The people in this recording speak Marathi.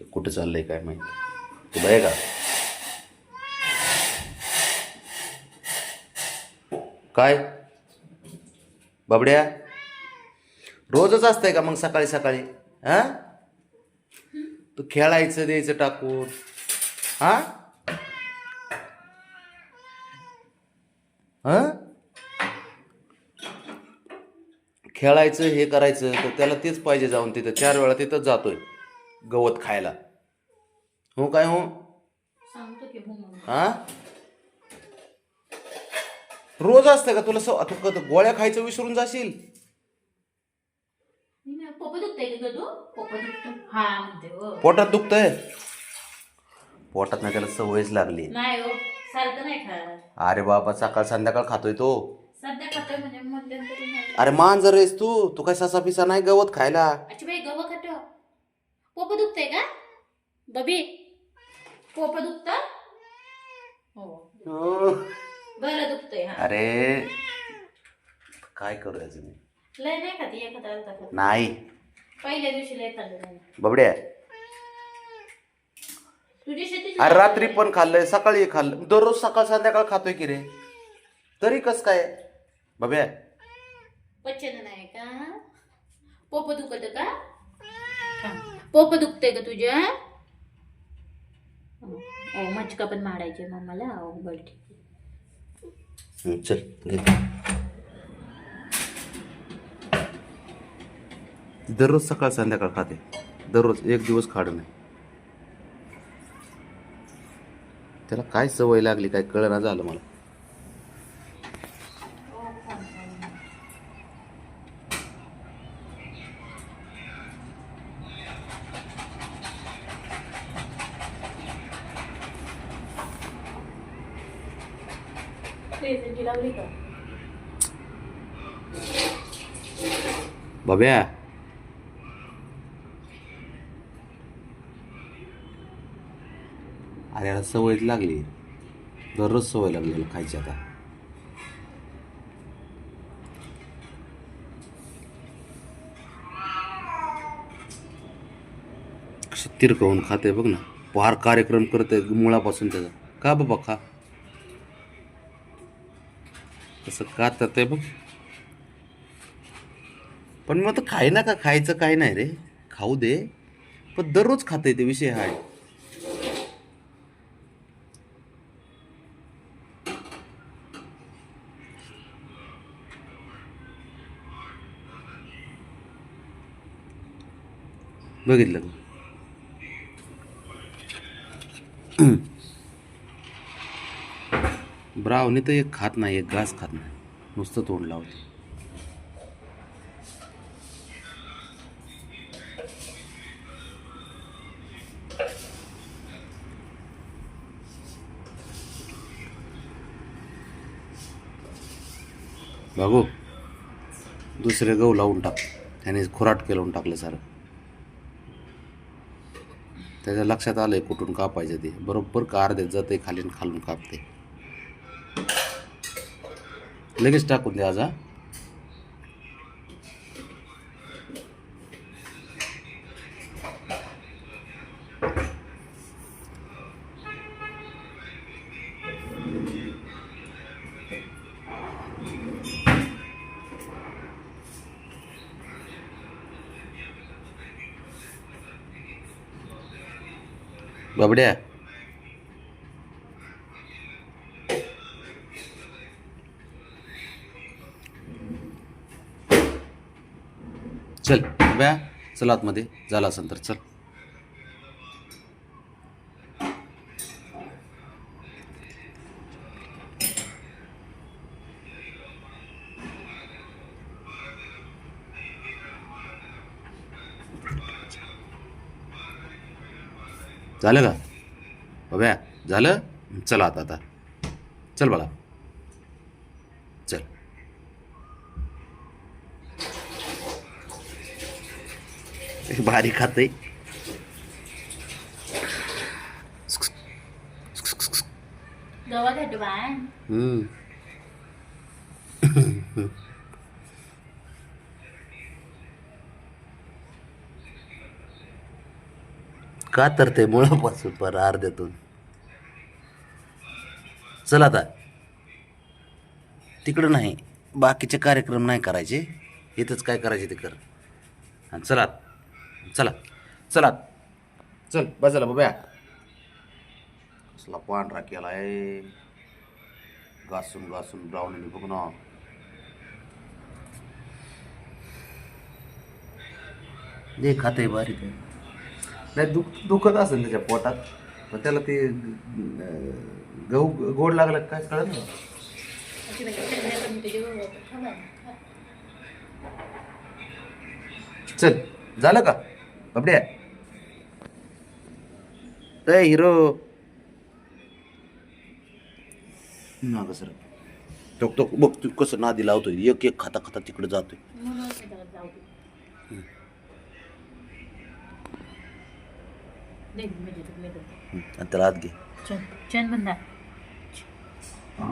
ते कुठं चाललंय काय माहिती? तुला आहे का? काय? बाबड्या? रोजच असतंय का मग सकाळी सकाळी? हा? तू खेळायचं द्यायचं टाकून. हा? हा? खेळायचं हे करायचं तर त्याला तेच पाहिजे जाऊन तिथं. चार वेळा तिथंच जातोय. गवत खायला. हो काय हो? हो हा? रोज असतं का तुला सव- तू गोळ्या खायचं विसरून जाशील? हा हो. पोटात दुखतंय? पोटात नाही त्याला सवयच लागली. नाही हो अरे बाबा सकाळ संध्याकाळ खातोय तो. अरे मांजर आहेस तू तू काय ससा पिसा नाही गवत खायला? पोप दुखतंय का? बबी पोप दुखत? हो. बरं दुखतंय हा. अरे काय करू याचं मी? लय नाही खाती एखादा अर्धा खात. नाही. पहिल्या दिवशी लय खाल्लं नाही बबड्या. तुझी अरे रात्री पण खाल्लंय सकाळी खाल्लं. दररोज सकाळ संध्याकाळ खातोय की रे? तरी कस काय? बब्या पचन नाही का? पोप दुखत का? थांब. पोप दुखतंय का तुझ्या हो? मचका पण मारायचे मम्माला हो बरं ठीक चल दररोज सकाळ संध्याकाळ खाते. दररोज एक दिवस खाड नाही. त्याला काय सवय लागली काय कळना झालं मला. लावली का अरे याला सवयच लागली. दररोज सवय लागली खायची आता. तिरकवून खाते बघ ना. फार कार्यक्रम करते मुळापासून त्याचा. का बाबा खा? कसं का तर ते बघ. पण मग तर खाय ना का खायचं काय नाही रे. खाऊ दे. पण दररोज खाते ते विषय हा बघितलं का? ब्रावणी तर एक खात नाही एक घास खात नाही. नुसतं तोंड लावते. भागो दुसरे गहू लावून टाक. त्याने खुराट केलं टाकलं सारं. त्याच्या लक्षात आलं आहे कुठून कापायचं ते. बरोबर कार देत जाते खाली खालून कापते लगेच टाकून द्या आज बाबड्या चल बॅ चल आतमध्ये. झाला असेल तर चल. झालं का? अभ्या झालं? चला आता आता. चल बाळा चल भारी खाते का तर ते मुळापासून पर अर्ध्यातून चल आता. तिकडं नाही बाकीचे कार्यक्रम नाही करायचे. इथंच काय करायचे ते कर. आणि चला. चला. चला. चल बाजूला बाब्या कसला पांढरा केला आहे घासून घासून ब्राऊन बघ ना. दे खाते बारीक ते नाही दुख दुखत असेल त्याच्या पोटात. पण त्याला ते गहू गोड लागला काय कळत ना चल झालं का? बबड्या ए हिरो. माग सर. तो तो बघ तू कसं नादी लावतोय. एक एक खाता खाता तिकडे जातोय. आणि त्याला आत घे. चल चल बंदा